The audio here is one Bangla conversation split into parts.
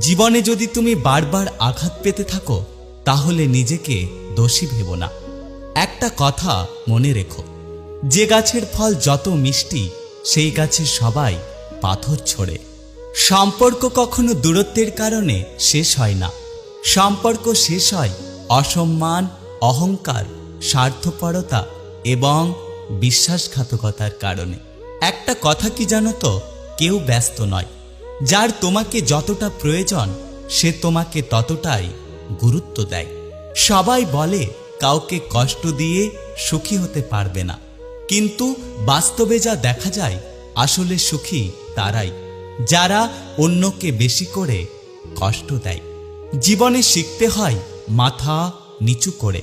জীবনে যদি তুমি বারবার আঘাত পেতে থাকো, তাহলে নিজেকে দোষী ভেব না। একটা কথা মনে রেখো, যে গাছের ফল যত মিষ্টি, সেই গাছের সবাই পাথর ছোড়ে। সম্পর্ক কখনো দূরত্বের কারণে শেষ হয় না। সম্পর্ক শেষ হয় অসম্মান, অহংকার, স্বার্থপরতা এবং বিশ্বাসঘাতকতার কারণে। একটা কথা কি জানো তো? কেউ ব্যস্ত নয়। যার তোমাকে যতটা প্রয়োজন, সে তোমাকে ততটাই গুরুত্ব দেয়। সবাই বলে, কাউকে কষ্ট দিয়ে সুখী হতে পারবে না। কিন্তু বাস্তবে যা দেখা যায়, আসলে সুখী তারাই, যারা অন্যকে বেশি করে কষ্ট দেয়। জীবনে শিখতে হয়, মাথা নিচু করে।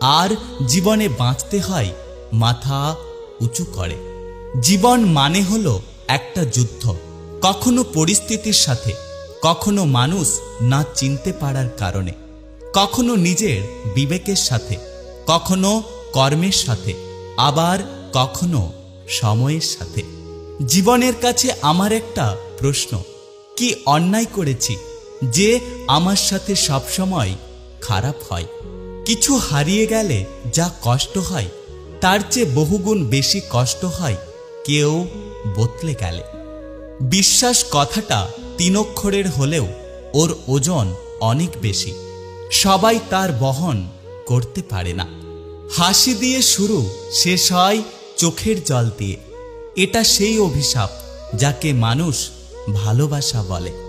আর জীবনে বাঁচতে হয়, মাথা উঁচু করে। জীবন মানে হলো একটা যুদ্ধ। কখনো পরিস্থিতির সাথে, কখনো মানুষ না চিনতে পারার কারণে, কখনো নিজের বিবেকের সাথে, কখনো কর্মের সাথে, আবার কখনো সময়ের সাথে। জীবনের কাছে আমার একটা প্রশ্ন, কি অন্যায় করেছি যে আমার সাথে সবসময় খারাপ হয়? কিছু হারিয়ে গেলে যা কষ্ট হয়, তার চেয়ে বহুগুণ বেশি কষ্ট হয় কেউ বদলে গেলে। বিশ্বাস কথাটা তিন অক্ষরের হলেও ওর ওজন অনেক বেশি। সবাই তার বহন করতে পারে না। হাসি দিয়ে শুরু শেষ হয় চোখের জল দিয়ে। এটা সেই অভিশাপ যাকে মানুষ ভালোবাসা বলে।